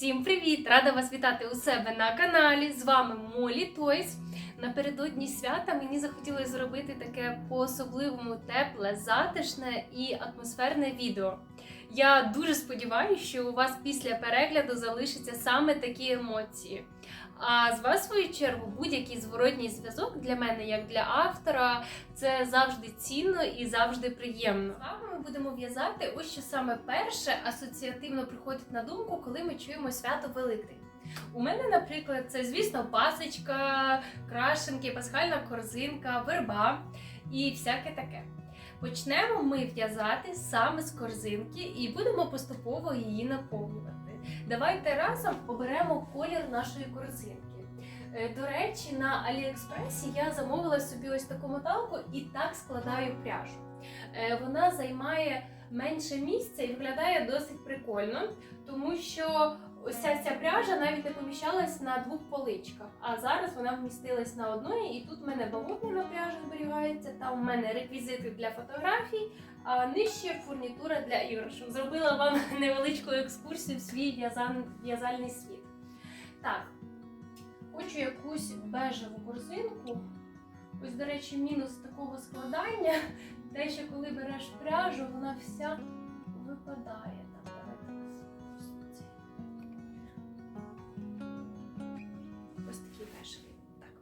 Всім привіт! Рада вас вітати у себе на каналі. З вами Молі Тойс. Напередодні свята мені захотілося зробити таке по-особливому тепле, затишне і атмосферне відео. Я дуже сподіваюся, що у вас після перегляду залишаться саме такі емоції. А з вас, в свою чергу, будь-який зворотній зв'язок для мене, як для автора, це завжди цінно і завжди приємно. Вами ми будемо в'язати ось що саме перше асоціативно приходить на думку, коли ми чуємо свято Великдень. У мене, наприклад, це, звісно, пасочка, крашенки, пасхальна корзинка, верба і всяке таке. Почнемо ми в'язати саме з корзинки і будемо поступово її наповнювати. Давайте разом оберемо колір нашої корзинки. Е, До речі, на Аліекспресі я замовила собі ось таку моталку і так складаю пряжу. Е, Вона займає менше місця і виглядає досить прикольно, тому що ось ця, ця пряжа навіть не поміщалась на двох поличках. А зараз вона вмістилась на одної, і тут в мене бавовняна пряжа зберігається, там у мене реквізити для фотографій, а нижче фурнітура для іграшок. Зробила вам невеличку екскурсію в свій в'язальний світ. Так, хочу якусь бежеву корзинку. Ось, до речі, мінус такого складання, те, що коли береш пряжу, вона вся випадає.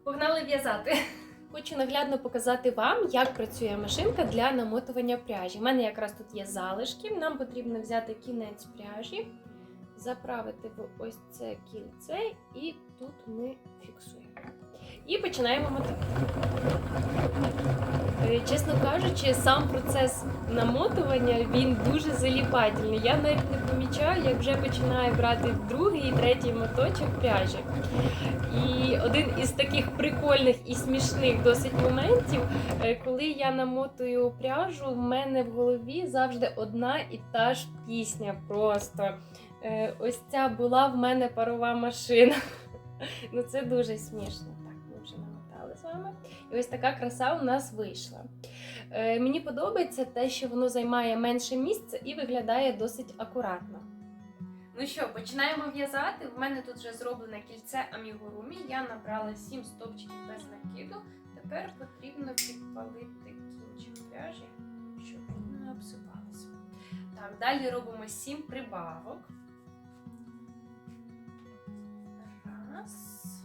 Погнали в'язати. Хочу наглядно показати вам, як працює машинка для намотування пряжі. У мене якраз тут є залишки. Нам потрібно взяти кінець пряжі, заправити в ось це кільце, і тут ми фіксуємо. І починаємо мотати. Е, Чесно кажучи, сам процес намотування він дуже заліпательний. Я навіть не помічаю, як вже починаю брати другий і третій моточок пряжі. І один із таких прикольних і смішних досить моментів, е, коли я намотую пряжу, в мене в голові завжди одна і та ж пісня. Просто Е, ось ця була в мене парова машина. Ну це дуже смішно. Вами. І ось така краса у нас вийшла. Е, мені подобається те, що воно займає менше місця і виглядає досить акуратно. Ну що, починаємо в'язати. В мене тут вже зроблене кільце амігурумі. Я набрала 7 стовпчиків без накиду. Тепер потрібно підпалити кінчик пряжі, щоб воно не обсипалося. Так, далі робимо 7 прибавок. Раз.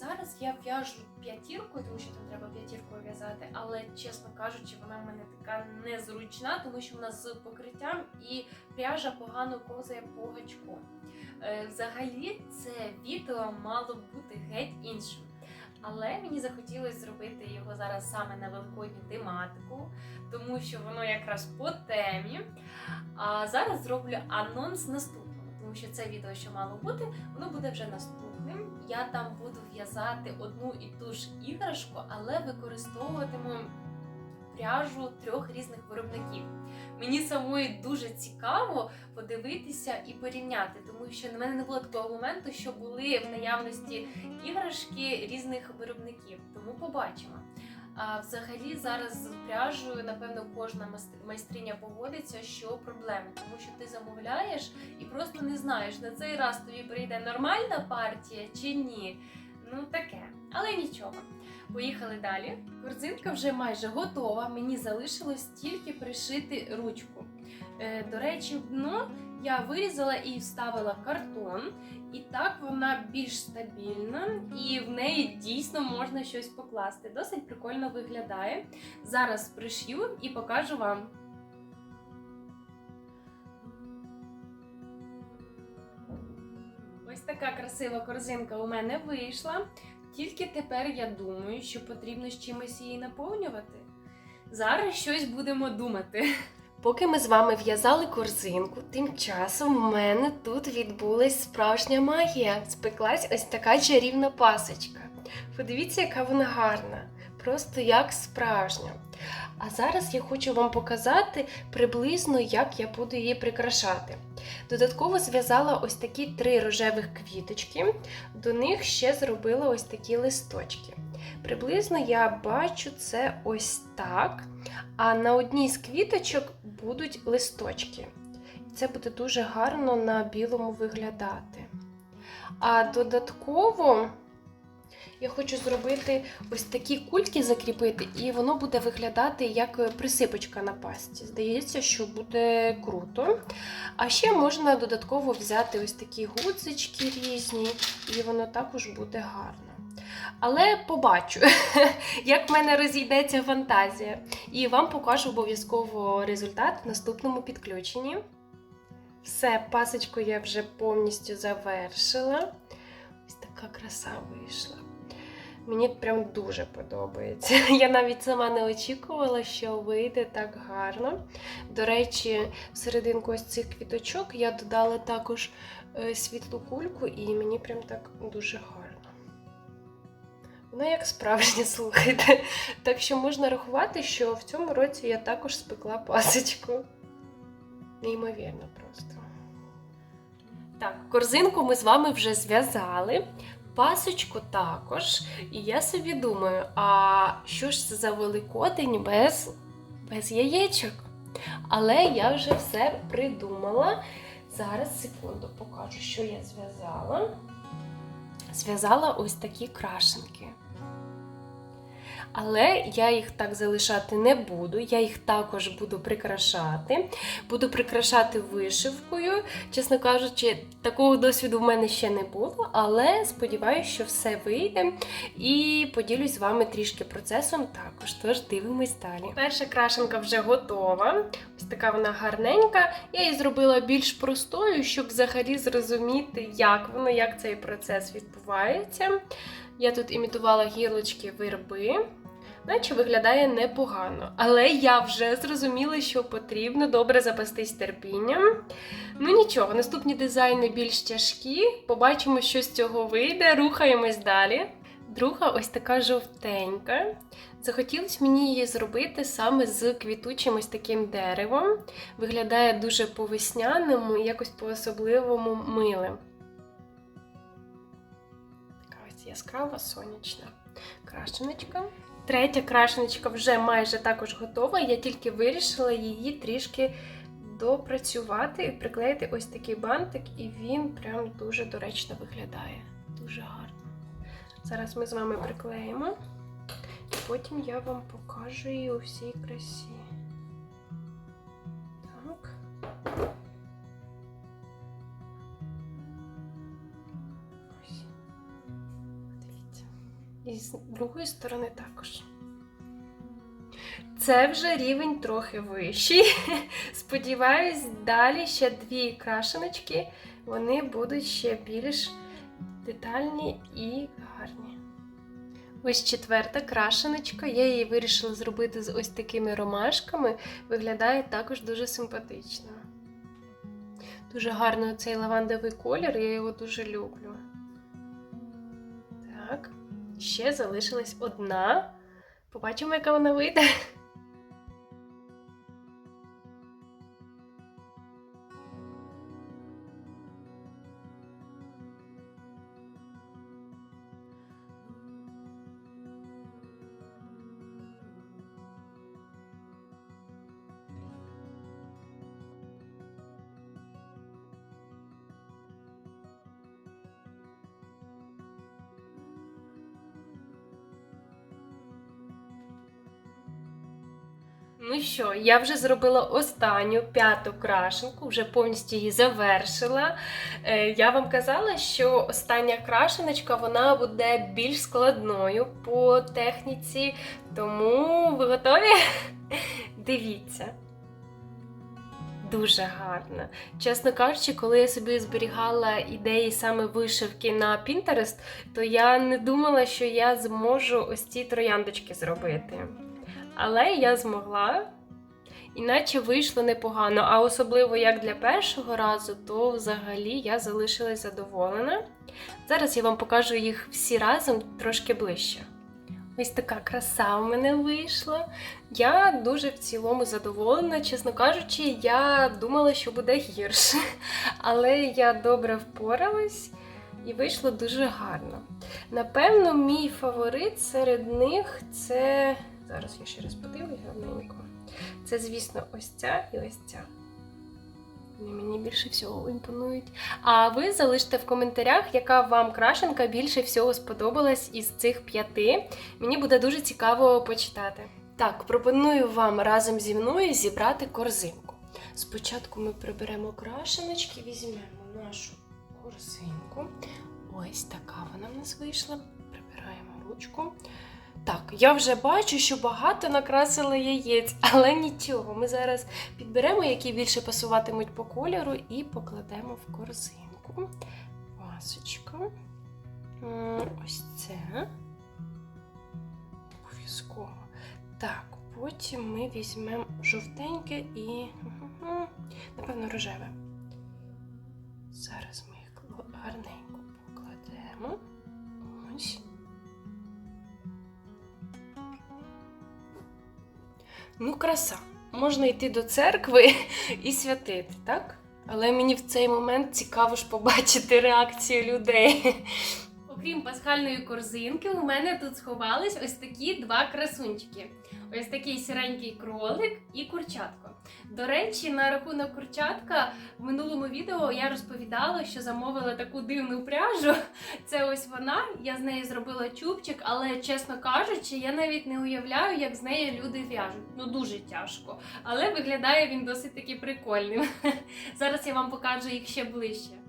Зараз я в'яжу п'ятірку, тому що там треба п'ятіркою в'язати, але чесно кажучи, вона в мене така незручна, тому що вона з покриттям і пряжа погано ковзає по гачку. Е, Взагалі, це відео мало бути геть іншим. Але мені захотілося зробити його зараз саме на великодню тематику, тому що воно якраз по темі. А зараз зроблю анонс наступного, тому що це відео, що мало бути, воно буде вже наступним. Я там буду в'язати одну і ту ж іграшку, але використовуватиму пряжу трьох різних виробників. Мені самої дуже цікаво подивитися і порівняти, тому що на мене не було такого моменту, що були в наявності іграшки різних виробників. Тому побачимо. А взагалі зараз з пряжею, напевно, кожна майстриня погодиться, що проблеми, тому що ти замовляєш і просто не знаєш, на цей раз тобі прийде нормальна партія чи ні. Ну таке, але нічого. Поїхали далі. Корзинка вже майже готова. Мені залишилось тільки пришити ручку. Е, до речі, дно я вирізала і вставила картон, і так вона більш стабільна, і в неї дійсно можна щось покласти. Досить прикольно виглядає. Зараз пришью і покажу вам. Ось така красива корзинка у мене вийшла. Тільки тепер я думаю, що потрібно з чимось її наповнювати. Зараз щось будемо думати. Поки ми з вами в'язали корзинку, тим часом в мене тут відбулась справжня магія. Спеклась ось така чарівна пасочка. Подивіться, яка вона гарна. Просто як справжня. А зараз я хочу вам показати приблизно, як я буду її прикрашати. Додатково зв'язала ось такі три рожевих квіточки, до них ще зробила ось такі листочки. Приблизно я бачу це ось так. А на одній з квіточок будуть листочки. Це буде дуже гарно на білому виглядати. А додатково я хочу зробити ось такі кульки закріпити, і воно буде виглядати як присипочка на пасті. Здається, що буде круто. А ще можна додатково взяти ось такі гудзички різні, і воно також буде гарно. Але побачу, як в мене розійдеться фантазія. І вам покажу обов'язково результат в наступному підключенні. Все, пасочку я вже повністю завершила. Ось така краса вийшла. Мені прям дуже подобається. Я навіть сама не очікувала, що вийде так гарно. До речі, в ось цих квіточок я додала також е, світлу кульку, і мені прям так дуже гарно. Вона як справжня, слухайте. Так що можна рахувати, що в цьому році я також спекла пасочку. Неймовірно просто. Так, корзинку ми з вами вже зв'язали. Пасочку також. І я собі думаю, а що ж це за Великодень без, без яєчок? Але я вже все придумала. Зараз, секунду, покажу, що я зв'язала. Зв'язала ось такі крашенки. Але я їх так залишати не буду. Я їх також буду прикрашати. Буду прикрашати вишивкою. Чесно кажучи, такого досвіду в мене ще не було, але сподіваюся, що все вийде. І поділюсь з вами трішки процесом також. Тож дивимось далі. Перша крашенка вже готова. Ось така вона гарненька. Я її зробила більш простою, щоб взагалі зрозуміти, як воно, як цей процес відбувається. Я тут імітувала гілочки верби. Наче виглядає непогано. Але я вже зрозуміла, що потрібно добре запастись терпінням. Ну нічого, наступні дизайни більш тяжкі. Побачимо, що з цього вийде. Рухаємось далі. Друга ось така жовтенька. Захотілося мені її зробити саме з квітучим ось таким деревом. Виглядає дуже по-весняному і якось по-особливому милим. Яскрава сонячна крашеночка. Третя крашеночка вже майже також готова. Я тільки вирішила її трішки допрацювати і приклеїти ось такий бантик, і він прям дуже доречно виглядає. Дуже гарно. Зараз ми з вами приклеїмо, і потім я вам покажу її у всій красі. Так. І з другої сторони також. Це вже рівень трохи вищий. Сподіваюсь, далі ще дві крашеночки, вони будуть ще більш детальні і гарні. Ось четверта крашеночка. Я її вирішила зробити з ось такими ромашками. Виглядає також дуже симпатично. Дуже гарний цей лавандовий колір, я його дуже люблю. Так, ще залишилась одна. Побачимо, яка вона вийде. Ну що, я вже зробила останню п'яту крашенку, вже повністю її завершила. Е, я вам казала, що остання крашеночка вона буде більш складною по техніці, тому ви готові? Дивіться. Дуже гарно. Чесно кажучи, коли я собі зберігала ідеї саме вишивки на Pinterest, то я не думала, що я зможу ось ці трояндочки зробити. Але я змогла, іначе вийшло непогано. А особливо як для першого разу, то взагалі я залишилась задоволена. Зараз я вам покажу їх всі разом трошки ближче. Ось така краса у мене вийшла. Я дуже в цілому задоволена. Чесно кажучи, я думала, що буде гірше. Але я добре впоралась і вийшло дуже гарно. Напевно, мій фаворит серед них це. Зараз я ще раз подивлюсь гарненько. Це, звісно, ось ця і ось ця. Вони мені більше всього імпонують. А ви залиште в коментарях, яка вам крашенка більше всього сподобалась із цих п'яти. Мені буде дуже цікаво почитати. Так, пропоную вам разом зі мною зібрати корзинку. Спочатку ми приберемо крашеночки, візьмемо нашу корзинку. Ось така вона в нас вийшла. Прибираємо ручку. Так, я вже бачу, що багато накрасила яєць, але нічого. Ми зараз підберемо, які більше пасуватимуть по кольору, і покладемо в корзинку. Масочка. Ось це. Обов'язково. Так, потім ми візьмемо жовтеньке і. Напевно, рожеве. Зараз ми їх гарненько Ну, краса. Можна йти до церкви і святити, так? Але мені в цей момент цікаво ж побачити реакцію людей. Окрім пасхальної корзинки, у мене тут сховались ось такі два красунчики. Ось такий сіренький кролик і курчатко. До речі, на рахунок курчатка в минулому відео я розповідала, що замовила таку дивну пряжу. Це ось вона. Я з неї зробила чубчик, але чесно кажучи, я навіть не уявляю, як з неї люди в'яжуть. Ну дуже тяжко. Але виглядає він досить таки прикольним. Зараз я вам покажу їх ще ближче.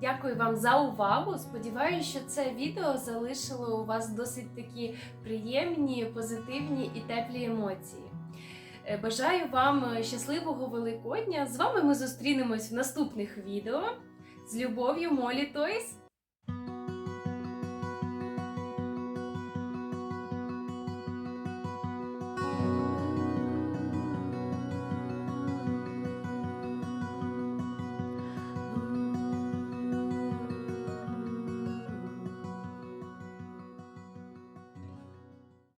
Дякую вам за увагу. Сподіваюся, що це відео залишило у вас досить такі приємні, позитивні і теплі емоції. Е, Бажаю вам е, щасливого Великодня. З вами ми зустрінемось в наступних відео. З любов'ю, Молі Тойс!